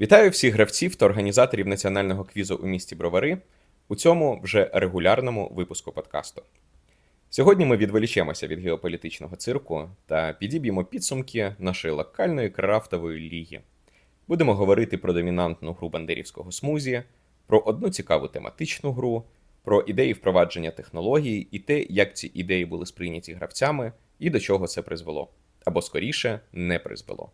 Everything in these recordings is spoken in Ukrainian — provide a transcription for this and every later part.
Вітаю всіх гравців та організаторів національного квізу у місті Бровари у цьому вже регулярному випуску подкасту. Сьогодні ми відволічемося від геополітичного цирку та підіб'ємо підсумки нашої локальної крафтової ліги. Будемо говорити про домінантну гру бандерівського смузі, про одну цікаву тематичну гру, про ідеї впровадження технологій і те, як ці ідеї були сприйняті гравцями і до чого це призвело, або скоріше не призвело.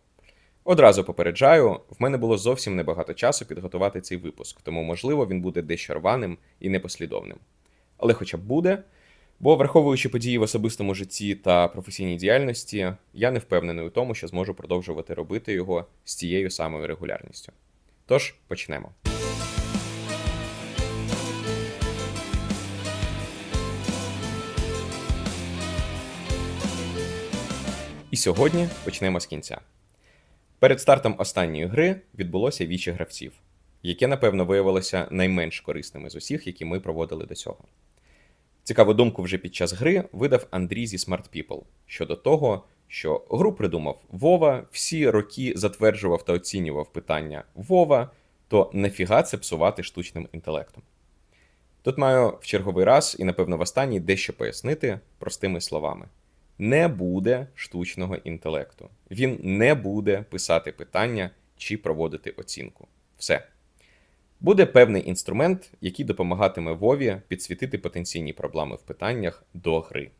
Одразу попереджаю, в мене було зовсім небагато часу підготувати цей випуск, тому, можливо, він буде дещо рваним і непослідовним. Але хоча б буде, бо враховуючи події в особистому житті та професійній діяльності, я не впевнений у тому, що зможу продовжувати робити його з тією самою регулярністю. Тож почнемо. І сьогодні почнемо з кінця. Перед стартом останньої гри відбулося вічі гравців, яке, напевно, виявилося найменш корисними з усіх, які ми проводили до цього. Цікаву думку вже під час гри видав Андрій зі Smart People щодо того, що гру придумав Вова, всі роки затверджував та оцінював питання Вова, то нафіга це псувати штучним інтелектом. Тут маю в черговий раз і, напевно, в останній дещо пояснити простими словами не буде штучного інтелекту. Він не буде писати питання чи проводити оцінку. Все. Буде певний інструмент, який допомагатиме Вові підсвітити потенційні проблеми в питаннях до гри.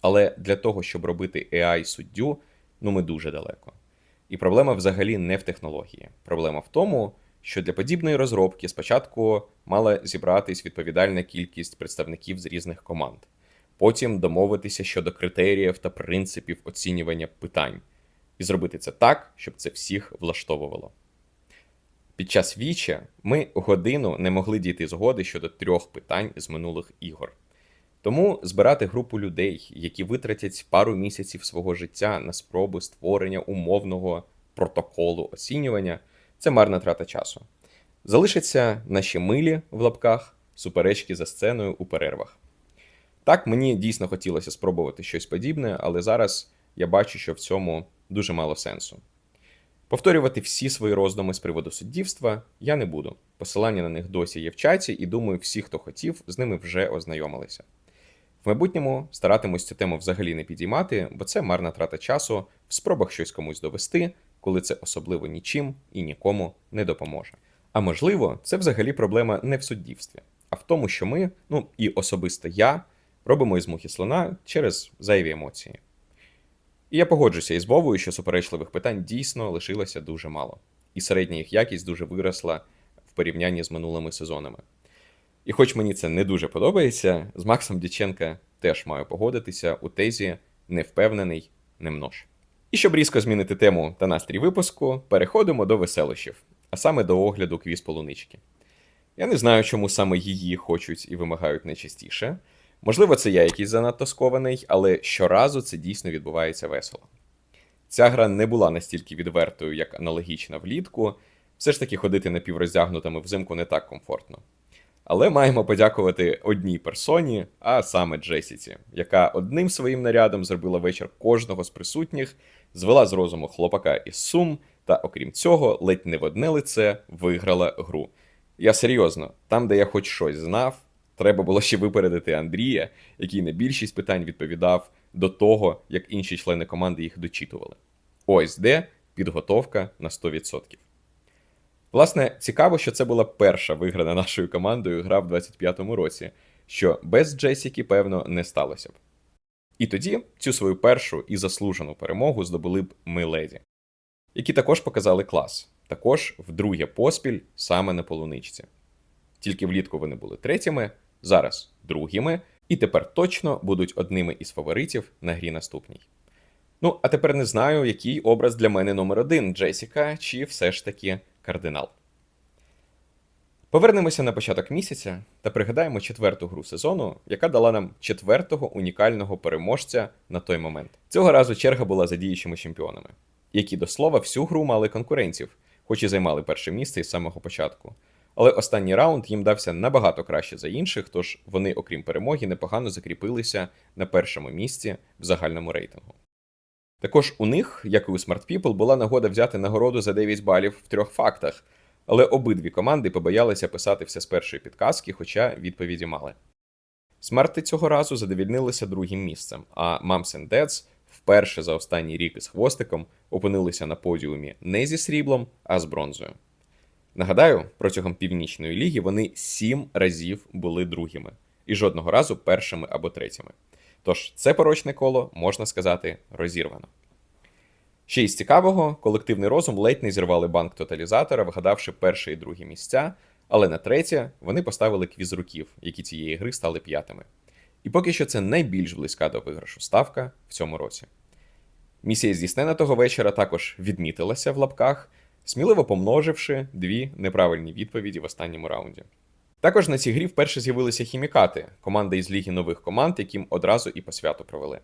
Але для того, щоб робити AI суддю, ну ми дуже далеко. І проблема взагалі не в технології. Проблема в тому, що для подібної розробки спочатку мала зібратись відповідальна кількість представників з різних команд потім домовитися щодо критеріїв та принципів оцінювання питань, і зробити це так, щоб це всіх влаштовувало. Під час віча ми годину не могли дійти згоди щодо трьох питань з минулих ігор. Тому збирати групу людей, які витратять пару місяців свого життя на спроби створення умовного протоколу оцінювання це марна трата часу. Залишаться наші милі в лапках суперечки за сценою у перервах. Так, мені дійсно хотілося спробувати щось подібне, але зараз я бачу, що в цьому дуже мало сенсу. Повторювати всі свої роздуми з приводу суддівства я не буду. Посилання на них досі є в чаті, і думаю, всі, хто хотів, з ними вже ознайомилися. В майбутньому старатимусь цю тему взагалі не підіймати, бо це марна трата часу в спробах щось комусь довести, коли це особливо нічим і нікому не допоможе. А можливо, це взагалі проблема не в суддівстві, а в тому, що ми, ну і особисто я, робимо із мухи слона через зайві емоції. І я погоджуся із Вовою, що суперечливих питань дійсно лишилося дуже мало, і середня їх якість дуже виросла в порівнянні з минулими сезонами. І хоч мені це не дуже подобається, з Максом Діченка теж маю погодитися у тезі невпевнений, не множ. І щоб різко змінити тему та настрій випуску, переходимо до веселощів, а саме до огляду квіз полунички. Я не знаю, чому саме її хочуть і вимагають найчастіше. Можливо, це я якийсь занадто скований, але щоразу це дійсно відбувається весело. Ця гра не була настільки відвертою, як аналогічна влітку, все ж таки ходити напівроздягнутими взимку не так комфортно. Але маємо подякувати одній персоні, а саме Джесіці, яка одним своїм нарядом зробила вечір кожного з присутніх, звела з розуму хлопака із сум, та, окрім цього, ледь не в одне лице виграла гру. Я серйозно, там, де я хоч щось знав, Треба було ще випередити Андрія, який на більшість питань відповідав до того, як інші члени команди їх дочитували. Ось де підготовка на 100%. Власне, цікаво, що це була перша виграна нашою командою гра в 25-му році, що без Джесіки, певно, не сталося б. І тоді цю свою першу і заслужену перемогу здобули б ми леді, які також показали клас, також вдруге поспіль саме на полуничці. Тільки влітку вони були третіми, зараз другими, і тепер точно будуть одними із фаворитів на грі наступній. Ну, а тепер не знаю, який образ для мене номер один Джесіка чи все ж таки кардинал. Повернемося на початок місяця та пригадаємо четверту гру сезону, яка дала нам четвертого унікального переможця на той момент. Цього разу черга була за діючими чемпіонами, які до слова всю гру мали конкурентів, хоч і займали перше місце із самого початку. Але останній раунд їм дався набагато краще за інших, тож вони, окрім перемоги, непогано закріпилися на першому місці в загальному рейтингу. Також у них, як і у Smart People, була нагода взяти нагороду за 9 балів в трьох фактах, але обидві команди побоялися писати все з першої підказки, хоча відповіді мали. Смарти цього разу задовільнилися другим місцем, а Mums and Dads вперше за останній рік із хвостиком опинилися на подіумі не зі сріблом, а з бронзою. Нагадаю, протягом північної ліги вони сім разів були другими і жодного разу першими або третіми. Тож це порочне коло, можна сказати, розірвано. Ще із цікавого, колективний розум ледь не зірвали банк тоталізатора, вгадавши перше і друге місця, але на третє вони поставили квіз руків, які цієї гри стали п'ятими. І поки що це найбільш близька до виграшу ставка в цьому році. Місія здійснена того вечора також відмітилася в лапках, сміливо помноживши дві неправильні відповіді в останньому раунді. Також на цій грі вперше з'явилися хімікати, команда із ліги нових команд, яким одразу і по святу провели.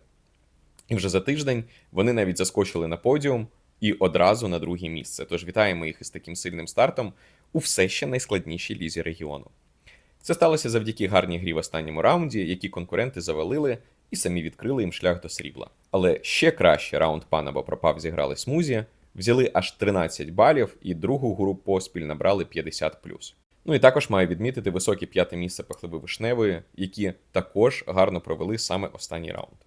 І вже за тиждень вони навіть заскочили на подіум і одразу на друге місце. Тож вітаємо їх із таким сильним стартом у все ще найскладнішій лізі регіону. Це сталося завдяки гарній грі в останньому раунді, які конкуренти завалили і самі відкрили їм шлях до срібла. Але ще краще раунд пан або пропав зіграли смузі, взяли аж 13 балів і другу гру поспіль набрали 50 Ну і також маю відмітити високе п'яте місце пахливи вишневої, які також гарно провели саме останній раунд.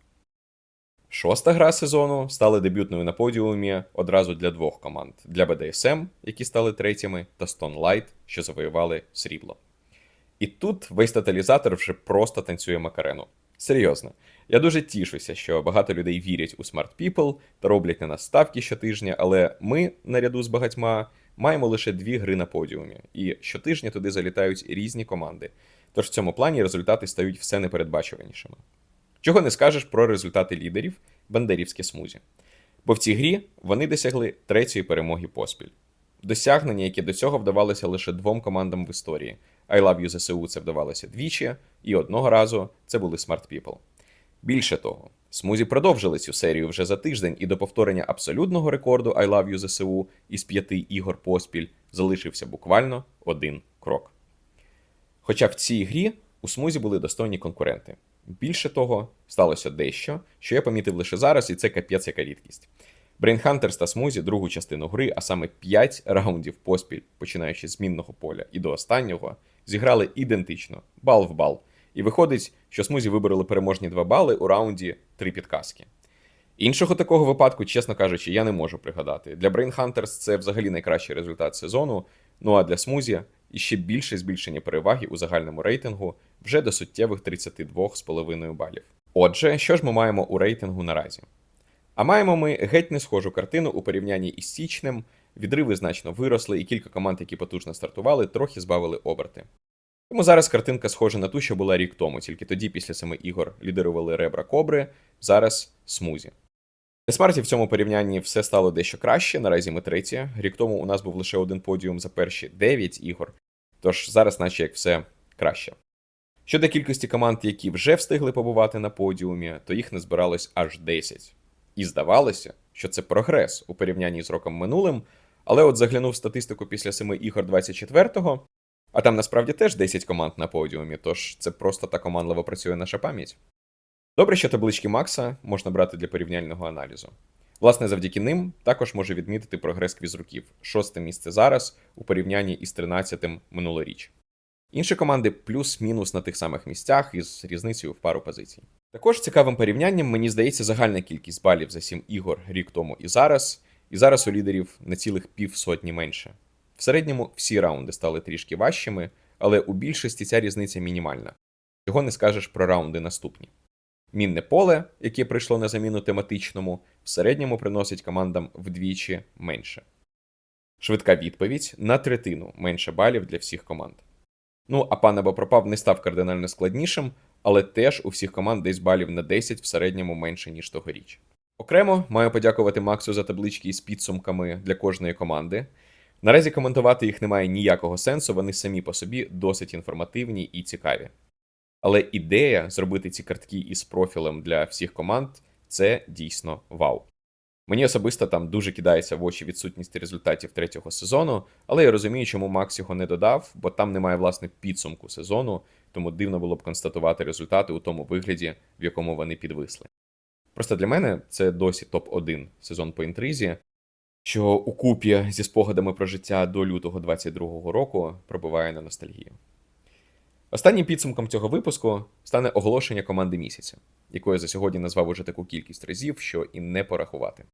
Шоста гра сезону стала дебютною на подіумі одразу для двох команд: для BDSM, які стали третіми, та Stone Light, що завоювали срібло. І тут весь тоталізатор вже просто танцює макарену. Серйозно, я дуже тішуся, що багато людей вірять у Smart People та роблять на нас ставки щотижня, але ми, наряду з багатьма, маємо лише дві гри на подіумі, і щотижня туди залітають різні команди. Тож в цьому плані результати стають все непередбачуванішими. Чого не скажеш про результати лідерів бандерівське смузі. Бо в цій грі вони досягли третьої перемоги поспіль. Досягнення, які до цього вдавалося лише двом командам в історії. I Love You ЗСУ це вдавалося двічі, і одного разу це були Smart People. Більше того, смузі продовжили цю серію вже за тиждень, і до повторення абсолютного рекорду I Love You ЗСУ із п'яти ігор поспіль залишився буквально один крок. Хоча в цій грі у смузі були достойні конкуренти. Більше того, сталося дещо, що я помітив лише зараз, і це капець яка рідкість. Brainhunters та Смузі другу частину гри, а саме 5 раундів поспіль, починаючи з мінного поля і до останнього, зіграли ідентично, бал в бал. І виходить, що Смузі вибороли переможні 2 бали у раунді 3 підказки. Іншого такого випадку, чесно кажучи, я не можу пригадати. Для Brainhunters це взагалі найкращий результат сезону. Ну а для Смузі іще більше збільшення переваги у загальному рейтингу вже до суттєвих 32,5 балів. Отже, що ж ми маємо у рейтингу наразі? А маємо ми геть не схожу картину у порівнянні із січнем, відриви значно виросли, і кілька команд, які потужно стартували, трохи збавили оберти. Тому зараз картинка схожа на ту, що була рік тому, тільки тоді, після семи ігор, лідерували ребра Кобри, зараз смузі. Смарті в цьому порівнянні все стало дещо краще. Наразі ми треті. Рік тому у нас був лише один подіум за перші 9 ігор, тож зараз, наче як все краще. Щодо кількості команд, які вже встигли побувати на подіумі, то їх не збиралось аж 10. І здавалося, що це прогрес у порівнянні з роком минулим, але от заглянув статистику після 7 ігор 24-го, а там насправді теж 10 команд на подіумі, тож це просто так командливо працює наша пам'ять. Добре, що таблички Макса можна брати для порівняльного аналізу. Власне, завдяки ним також можу відмітити прогрес квізруків, шосте місце зараз у порівнянні із 13-тим минулоріч. Інші команди плюс-мінус на тих самих місцях із різницею в пару позицій. Також цікавим порівнянням мені здається загальна кількість балів за 7 ігор рік тому і зараз, і зараз у лідерів на цілих півсотні менше. В середньому всі раунди стали трішки важчими, але у більшості ця різниця мінімальна. Чого не скажеш про раунди наступні. Мінне поле, яке прийшло на заміну тематичному, в середньому приносить командам вдвічі менше. Швидка відповідь на третину менше балів для всіх команд. Ну, а пан або пропав не став кардинально складнішим, але теж у всіх команд десь балів на 10 в середньому менше, ніж тогоріч. Окремо маю подякувати Максу за таблички із підсумками для кожної команди. Наразі коментувати їх немає ніякого сенсу, вони самі по собі досить інформативні і цікаві. Але ідея зробити ці картки із профілем для всіх команд це дійсно вау. Мені особисто там дуже кидається в очі відсутність результатів третього сезону, але я розумію, чому Макс його не додав, бо там немає власне підсумку сезону, тому дивно було б констатувати результати у тому вигляді, в якому вони підвисли. Просто для мене це досі топ-1 сезон по інтризі, що у купі зі спогадами про життя до лютого 22-го року пробиває на ностальгію. Останнім підсумком цього випуску стане оголошення команди місяця, яку я за сьогодні назвав уже таку кількість разів, що і не порахувати.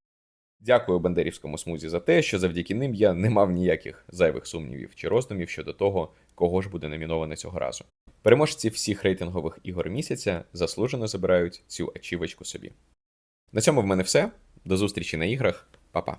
Дякую Бандерівському смузі за те, що завдяки ним я не мав ніяких зайвих сумнівів чи роздумів щодо того, кого ж буде номіноване цього разу. Переможці всіх рейтингових ігор місяця заслужено забирають цю ачівочку собі. На цьому в мене все. До зустрічі на іграх. Па-па.